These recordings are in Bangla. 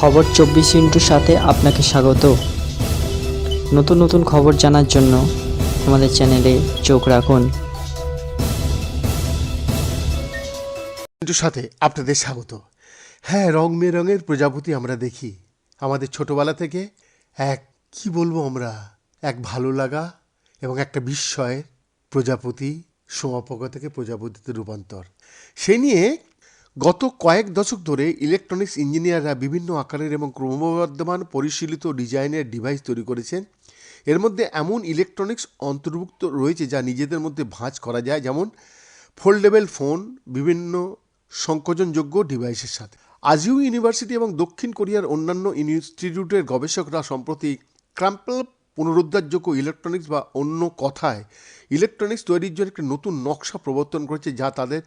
খবর চব্বিশ ইন্টুর সাথে আপনাকে স্বাগত। নতুন নতুন খবর জানার জন্য আমাদের চ্যানেলে চোখ রাখুন। কিন্তু সাথে আপনাদের স্বাগত। হ্যাঁ রং বেরঙের প্রজাপতি আমরা দেখি। আমাদের ছোটবেলা থেকে এক, কি বলব আমরা, এক ভালো লাগা এবং একটা বিস্ময়ের প্রজাপতি, সোমাপকা থেকে প্রজাপতিতে রূপান্তর। সে নিয়ে গত কয়েক দশক ধরে ইলেকট্রনিক্স ইঞ্জিনিয়াররা বিভিন্ন আকারের এবং ক্রমবর্ধমান পরিশীলিত ডিজাইনের ডিভাইস তৈরি করেছেন। এর মধ্যে এমন ইলেকট্রনিক্স অন্তর্ভুক্ত রয়েছে যা নিজেদের মধ্যে ভাঁজ করা যায়, যেমন ফোল্ডেবল ফোন, বিভিন্ন সংকোচনযোগ্য ডিভাইসের সাথে। আজিউ ইউনিভার্সিটি এবং দক্ষিণ কোরিয়ার অন্যান্য ইনস্টিটিউটের গবেষকরা সম্প্রতি ক্রাম্পল পুনরুদ্ধারযোগ্য ইলেকট্রনিক্স বা অন্য কথায় ইলেকট্রনিক্স তৈরির জন্য একটি নতুন নকশা প্রবর্তন করেছে, যা তাদের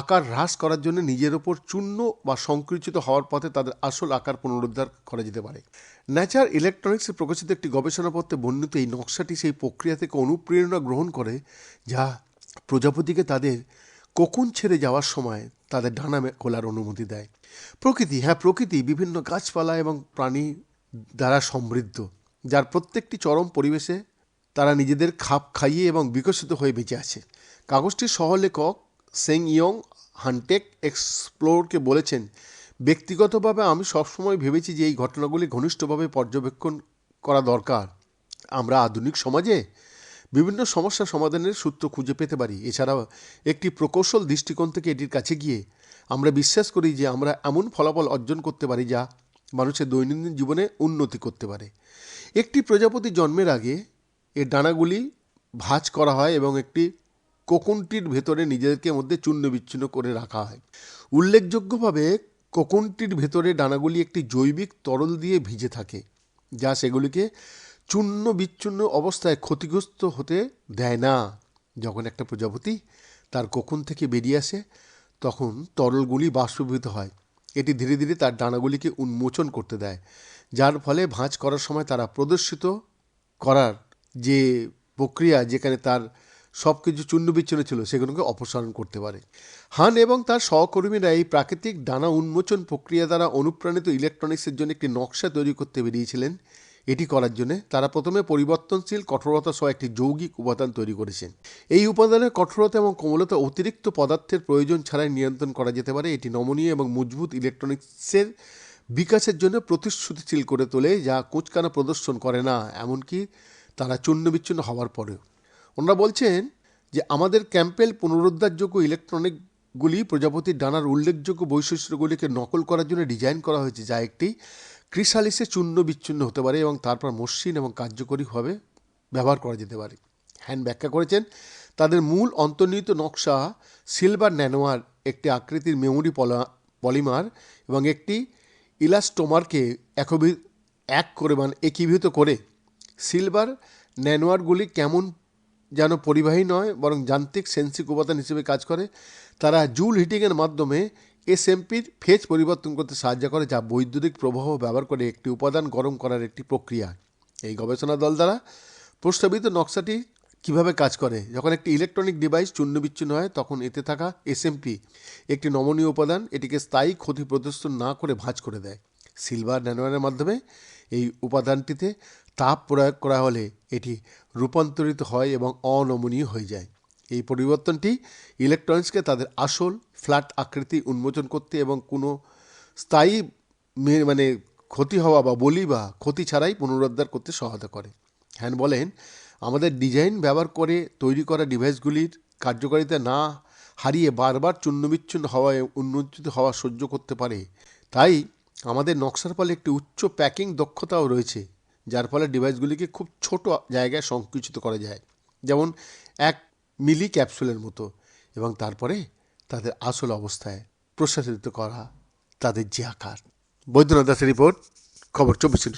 আকার হ্রাস করার জন্য নিজের ওপর চূর্ণ বা সংকুচিত হওয়ার পথে তাদের আসল আকার পুনরুদ্ধার করা যেতে পারে। ন্যাচার ইলেকট্রনিক্সে প্রকাশিত একটি গবেষণাপত্রে বর্ণিত এই নকশাটি সেই প্রক্রিয়া থেকে অনুপ্রেরণা গ্রহণ করে, যা প্রজাপতিকে তাদের কোকুন ছেড়ে যাওয়ার সময় তাদের ডানা খোলার অনুমতি দেয়। প্রকৃতি হ্যাঁ প্রকৃতি বিভিন্ন গাছপালা এবং প্রাণী দ্বারা সমৃদ্ধ, যার প্রত্যেকটি চরম পরিবেশে তারা নিজেদের খাপ খাইয়ে এবং বিকশিত হয়ে বেঁচে আছে। কাগজটির সহলেখক সেং ইয়ং হানটেক এক্সপ্লোরকে বলেছেন, ব্যক্তিগতভাবে আমি সবসময় ভেবেছি যে এই ঘটনাগুলি ঘনিষ্ঠভাবে পর্যবেক্ষণ করা দরকার। আমরা আধুনিক সমাজে বিভিন্ন সমস্যা সমাধানের সূত্র খুঁজে পেতে পারি। এছাড়াও একটি প্রকৌশল দৃষ্টিকোণ থেকে এটির কাছে গিয়ে আমরা বিশ্বাস করি যে আমরা এমন ফলাফল অর্জন করতে পারি যা মানুষের দৈনন্দিন জীবনে উন্নতি করতে পারে। একটি প্রজাপতি জন্মের আগে এর ডানাগুলি ভাঁজ করা হয় এবং একটি কোকুনটির ভেতরে নিজেদেরকে মধ্যে চূর্ণ বিচ্ছিন্ন করে রাখা হয়। উল্লেখযোগ্যভাবে, কোকুনটির ভেতরে ডানাগুলি একটি জৈবিক তরল দিয়ে ভিজে থাকে, যা সেগুলিকে চূর্ণ বিচ্ছিন্ন অবস্থায় ক্ষতিগ্রস্ত হতে দেয় না। যখন একটা প্রজাপতি তার কোকুন থেকে বেরিয়ে আসে, তখন তরলগুলি বাষ্পীভূত হয়। এটি ধীরে ধীরে তার ডানাগুলিকে উন্মোচন করতে দেয়, যার ফলে ভাঁজ করার সময় তারা প্রদর্শিত করার যে প্রক্রিয়া যেখানে তার সব কিছু চূর্ণ বিচ্ছিন্ন ছিল, সেগুলোকে অপসারণ করতে পারে। হান এবং তার সহকর্মীরা এই প্রাকৃতিক ডানা উন্মোচন প্রক্রিয়া দ্বারা অনুপ্রাণিত ইলেকট্রনিক্সের জন্য একটি নকশা তৈরি করতে বেরিয়েছিলেন। এটি করার জন্য তারা প্রথমে পরিবর্তনশীল কঠোরতা সহ একটি যৌগিক উপাদান তৈরি করেছেন। এই উপাদানের কঠোরতা এবং কোমলতা অতিরিক্ত পদার্থের প্রয়োজন ছাড়াই নিয়ন্ত্রণ করা যেতে পারে। এটি নমনীয় এবং মজবুত ইলেকট্রনিক্সের বিকাশের জন্য প্রতিশ্রুতিশীল করে তোলে, যা কুচকানা প্রদর্শন করে না, এমনকি তারা চূর্ণ বিচ্ছিন্ন হওয়ার পরেও। ওনারা বলছেন যে আমাদের ক্যাম্পেল পুনরুদ্ধারযোগ্য ইলেকট্রনিকগুলি প্রজাপতির ডানার উল্লেখযোগ্য বৈশিষ্ট্যগুলিকে নকল করার জন্য ডিজাইন করা হয়েছে, যা একটি ক্রিসালিসে চূর্ণ বিচ্ছিন্ন হতে পারে এবং তারপর মসৃণ এবং কার্যকরীভাবে ব্যবহার করা যেতে পারে। হ্যান্ড ব্যাখ্যা করেছেন, তাদের মূল অন্তর্নিহিত নকশা সিলভার ন্যানোয়ার, একটি আকৃতির মেমোরি পলা, পলিমার এবং একটি ইলাস্টোমারকে একভি, এক করে মানে একীভূত করে। সিলভার ন্যানোয়ারগুলি কেমন যেন পরিবাহী নয়, বরং যান্ত্রিক সেন্সিক উপাদান হিসেবে কাজ করে। তারা জুল হিটিংয়ের মাধ্যমে এসএমপির ফেজ পরিবর্তন করতে সাহায্য করে, যা বৈদ্যুতিক প্রবাহ ব্যবহার করে একটি উপাদান গরম করার একটি প্রক্রিয়া। এই গবেষণা দল দ্বারা প্রস্তাবিত নকশাটি কীভাবে কাজ করে? যখন একটি ইলেকট্রনিক ডিভাইস চূর্ণ বিচ্ছিন্ন হয়, তখন এতে থাকা এসএমপি একটি নমনীয় উপাদান, এটিকে স্থায়ী ক্ষতি প্রদর্শন না করে ভাঁজ করে দেয়। সিলভার ন্যানোয়ারের মাধ্যমে এই উপাদানটিতে তাপ প্রয়োগ করা হলে এটি রূপান্তরিত হয় এবং অনমনীয় হয়ে যায়। এই পরিবর্তনটি ইলেকট্রনিক্সকে তাদের আসল ফ্ল্যাট আকৃতি উন্মোচন করতে এবং কোনো স্থায়ী মানে ক্ষতি হওয়া বা বলি বা ক্ষতি ছাড়াই পুনরুদ্ধার করতে সহায়তা করে। হ্যান বলেন, আমাদের ডিজাইন ব্যবহার করে তৈরি করা ডিভাইসগুলির কার্যকারিতা না হারিয়ে বারবার চূর্ণবিচ্ছিন্ন হওয়ায় উন্মোচিত হওয়া সহ্য করতে পারে। তাই আমাদের নকশার ফলে একটি উচ্চ প্যাকিং দক্ষতাও রয়েছে। যার ফলে ডিভাইসগুলিকে খুব ছোট জায়গায় সংকুচিত করা যায়। যেমন এক মিলি ক্যাপসুলের মতো এবং তারপরে তাদের আসল অবস্থায় প্রসারিত করা তাদের যে আকার। বৈদ্যনাথ দাসের রিপোর্ট, খবর চব্বিশ